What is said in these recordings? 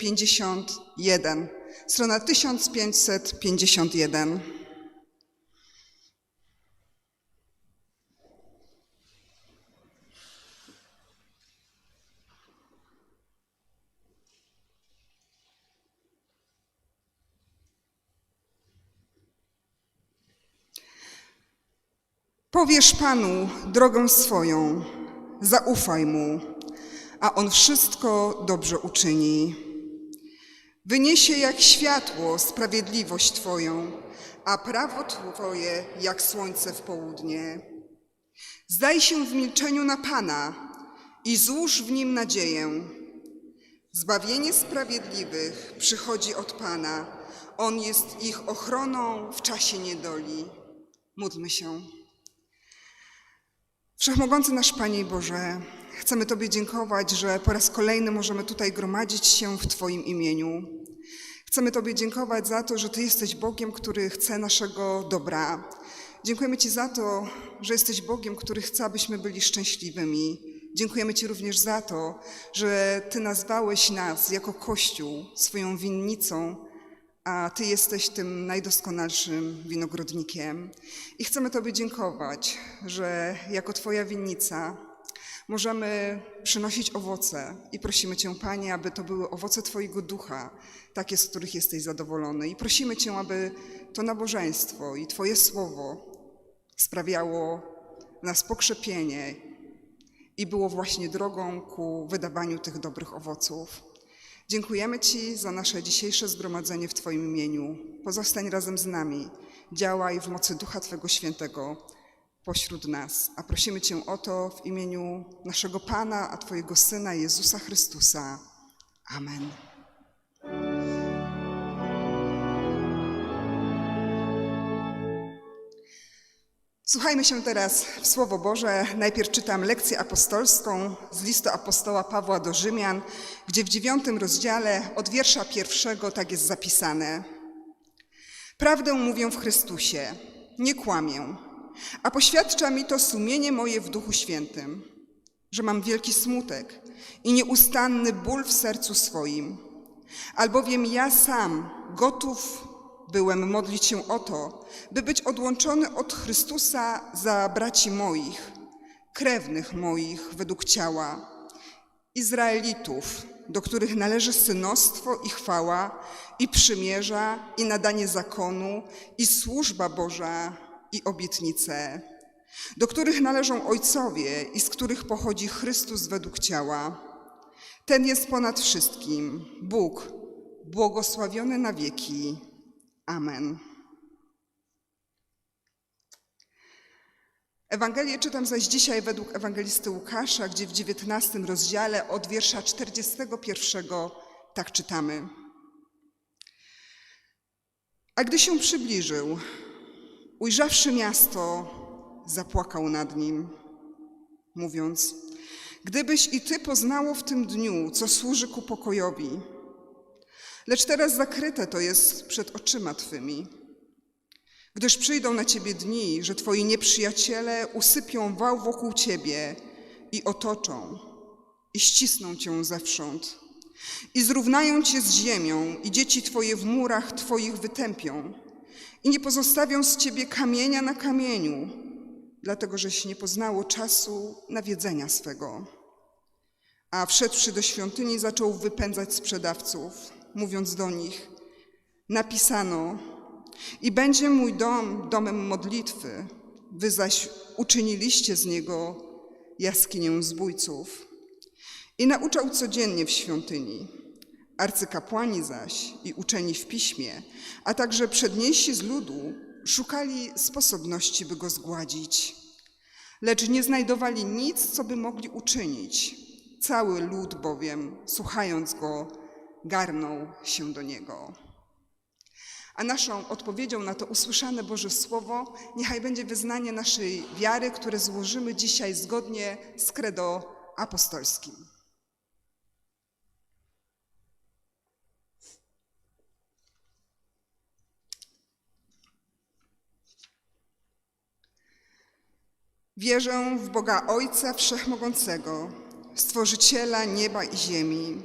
51. Strona 1551. Powiesz Panu drogę swoją, zaufaj Mu, a On wszystko dobrze uczyni. Wyniesie jak światło sprawiedliwość Twoją, a prawo Twoje jak słońce w południe. Zdaj się w milczeniu na Pana i złóż w Nim nadzieję. Zbawienie sprawiedliwych przychodzi od Pana. On jest ich ochroną w czasie niedoli. Módlmy się. Wszechmogący nasz Panie Boże, chcemy Tobie dziękować, że po raz kolejny możemy tutaj gromadzić się w Twoim imieniu. Chcemy Tobie dziękować za to, że Ty jesteś Bogiem, który chce naszego dobra. Dziękujemy Ci za to, że jesteś Bogiem, który chce, abyśmy byli szczęśliwymi. Dziękujemy Ci również za to, że Ty nazwałeś nas jako Kościół swoją winnicą, a Ty jesteś tym najdoskonalszym winogrodnikiem. I chcemy Tobie dziękować, że jako Twoja winnica możemy przynosić owoce i prosimy Cię, Panie, aby to były owoce Twojego ducha, takie, z których jesteś zadowolony. I prosimy Cię, aby to nabożeństwo i Twoje słowo sprawiało nas pokrzepienie i było właśnie drogą ku wydawaniu tych dobrych owoców. Dziękujemy Ci za nasze dzisiejsze zgromadzenie w Twoim imieniu. Pozostań razem z nami. Działaj w mocy Ducha Twego Świętego pośród nas. A prosimy Cię o to w imieniu naszego Pana, a Twojego Syna Jezusa Chrystusa. Amen. Słuchajmy się teraz w Słowo Boże. Najpierw czytam lekcję apostolską z listu apostoła Pawła do Rzymian, gdzie w dziewiątym rozdziale od wiersza pierwszego tak jest zapisane. Prawdę mówię w Chrystusie, nie kłamię, a poświadcza mi to sumienie moje w Duchu Świętym, że mam wielki smutek i nieustanny ból w sercu swoim, albowiem ja sam gotów byłem modlić się o to, by być odłączony od Chrystusa za braci moich, krewnych moich według ciała, Izraelitów, do których należy synostwo i chwała, i przymierza, i nadanie zakonu, i służba Boża, i obietnice, do których należą ojcowie i z których pochodzi Chrystus według ciała. Ten jest ponad wszystkim, Bóg, błogosławiony na wieki. Amen. Ewangelię czytam zaś dzisiaj według ewangelisty Łukasza, gdzie w 19 rozdziale od wiersza 41 tak czytamy. A gdy się przybliżył, ujrzawszy miasto, zapłakał nad nim, mówiąc: Gdybyś i ty poznało w tym dniu, co służy ku pokojowi, lecz teraz zakryte to jest przed oczyma twymi. Gdyż przyjdą na ciebie dni, że twoi nieprzyjaciele usypią wał wokół ciebie i otoczą, i ścisną cię zewsząd, i zrównają cię z ziemią, i dzieci twoje w murach twoich wytępią, i nie pozostawią z ciebie kamienia na kamieniu, dlatego żeś nie poznało czasu nawiedzenia swego. A wszedłszy do świątyni, zaczął wypędzać sprzedawców, mówiąc do nich: Napisano, i będzie mój dom domem modlitwy, wy zaś uczyniliście z niego jaskinię zbójców. I nauczał codziennie w świątyni. Arcykapłani zaś i uczeni w piśmie, a także przedniejsi z ludu, szukali sposobności, by go zgładzić. Lecz nie znajdowali nic, co by mogli uczynić. Cały lud bowiem, słuchając go, garnął się do niego. A naszą odpowiedzią na to usłyszane Boże Słowo niechaj będzie wyznanie naszej wiary, które złożymy dzisiaj zgodnie z credo apostolskim. Wierzę w Boga Ojca Wszechmogącego, Stworzyciela nieba i ziemi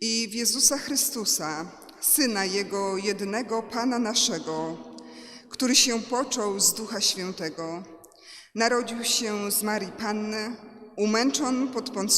i w Jezusa Chrystusa, Syna Jego jedynego Pana naszego, który się począł z Ducha Świętego, narodził się z Marii Panny, umęczon pod Poncjuszem